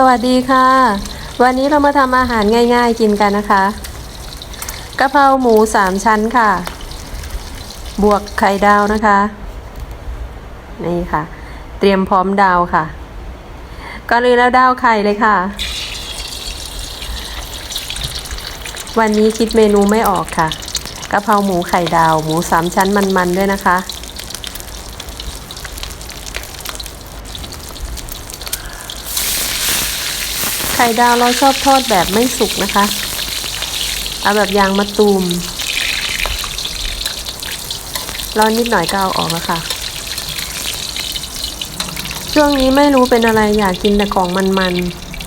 สวัสดีค่ะ วันนี้เรามาทำอาหารง่ายๆกินกันนะคะกะเพราหมูสามชั้นค่ะ บวกไข่ดาวนะคะ นี่ค่ะ เตรียมพร้อมดาวค่ะก่อนอื่นแล้วดาวไข่เลยค่ะ วันนี้คิดเมนูไม่ออกค่ะกะเพราหมูไข่ดาว หมูสามชั้นมันๆด้วยนะคะ ไข่ดาวเราชอบทอดแบบไม่สุกนะคะ เอาแบบยางมะตูมร้อนนิดหน่อยก็เอาออกแล้วค่ะ ช่วงนี้ไม่รู้เป็นอะไรอยากกินแต่ของมัน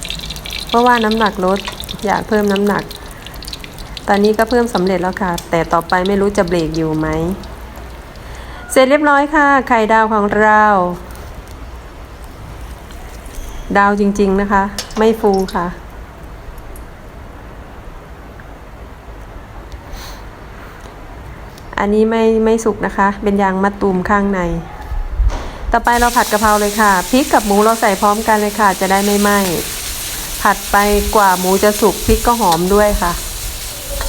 ๆ เพราะว่าน้ำหนักลดอยากเพิ่มน้ำหนัก ตอนนี้ก็เพิ่มสำเร็จแล้วค่ะ แต่ต่อไปไม่รู้จะเบรกอยู่ไหม เสร็จเรียบร้อยค่ะ ไข่ดาวของเรา ดาวจริง ๆ นะคะ ไม่ฟูค่ะ อันนี้ไม่ไม่สุกนะคะ เป็นยางมะตูมข้างใน ต่อไปเราผัดกะเพราเลยค่ะพริกกับหมูเราใส่พร้อมกันเลยค่ะ จะได้ไม่ไหม้ผัดไปกว่าหมูจะสุกพริกก็หอมด้วยค่ะ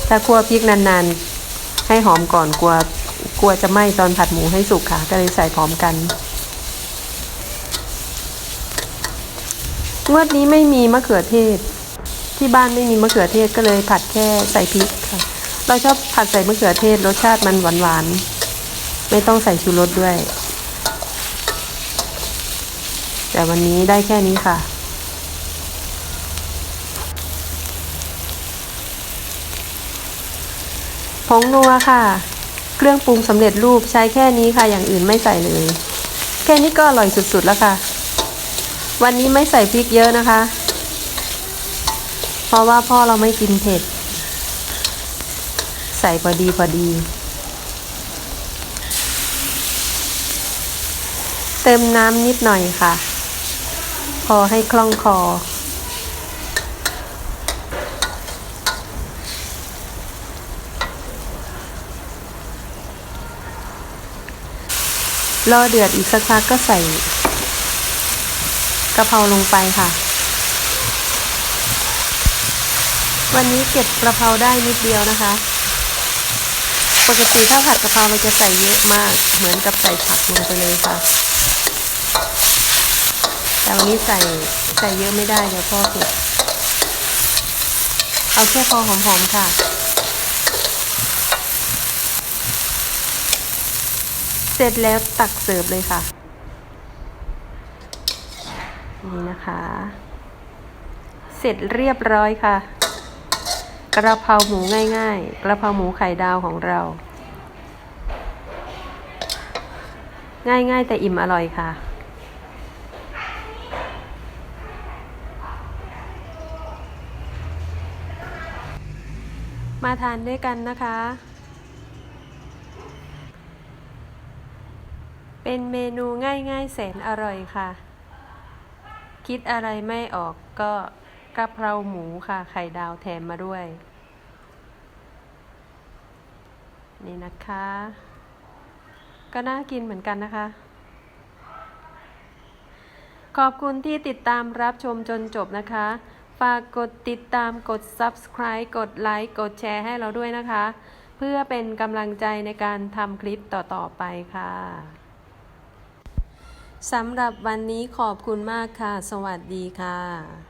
ถ้าคั่วพริกนานๆ ให้หอมก่อนกลัวกลัวจะไหม้ตอนผัดหมูให้สุกค่ะ ก็เลยใส่พร้อมกัน งวดนี้ไม่มีมะเขือเทศ ที่บ้านไม่มีมะเขือเทศก็เลยผัดแค่ใส่พริกค่ะ เราชอบผัดใส่มะเขือเทศรสชาติมันหวานหวานๆไม่ต้องใส่ชูรสด้วย แต่วันนี้ได้แค่นี้ค่ะผงนัวค่ะ เครื่องปรุงสำเร็จรูปใช้แค่นี้ค่ะอย่างอื่นไม่ใส่เลย แค่นี้ก็อร่อยสุดๆแล้วค่ะ วันนี้ไม่ใส่พริกเยอะนะคะ เพราะว่าพ่อเราไม่กินเผ็ด ใส่พอดีพอดี เติมน้ำนิดหน่อยค่ะ พอให้คล่องคอรอเดือดอีกสักพักก็ใส่ กะเพราลงไปค่ะ วันนี้เก็บกระเพราได้นิดเดียวนะคะ ปกติถ้าผัดกะเพราเราจะใส่เยอะมาก เหมือนกับใส่ผักลงไปเลยค่ะ แต่วันนี้ใส่ใส่เยอะไม่ได้เดี๋ยวพ่อเก็บเอาแค่พอหอมๆค่ะเสร็จแล้วตักเสิร์ฟเลยค่ะ นี่นะคะ เสร็จเรียบร้อยค่ะ กระเพราหมูง่าย ๆ กระเพราหมูไข่ดาวของเรา ง่ายๆ แต่อิ่มอร่อยค่ะมาทานด้วยกันนะคะ เป็นเมนูง่ายๆแสนอร่อยค่ะ คิดอะไรไม่ออกก็กะเพราหมูค่ะ ไข่ดาวแถมมาด้วย นี่นะคะ ก็น่ากินเหมือนกันนะคะ ขอบคุณที่ติดตามรับชมจนจบนะคะ ฝากกดติดตามกด subscribe กดไลค์กดแชร์ให้เราด้วยนะคะ เพื่อเป็นกำลังใจในการทำคลิปต่อ ๆ ไปค่ะ สำหรับวันนี้ขอบคุณมากค่ะ สวัสดีค่ะ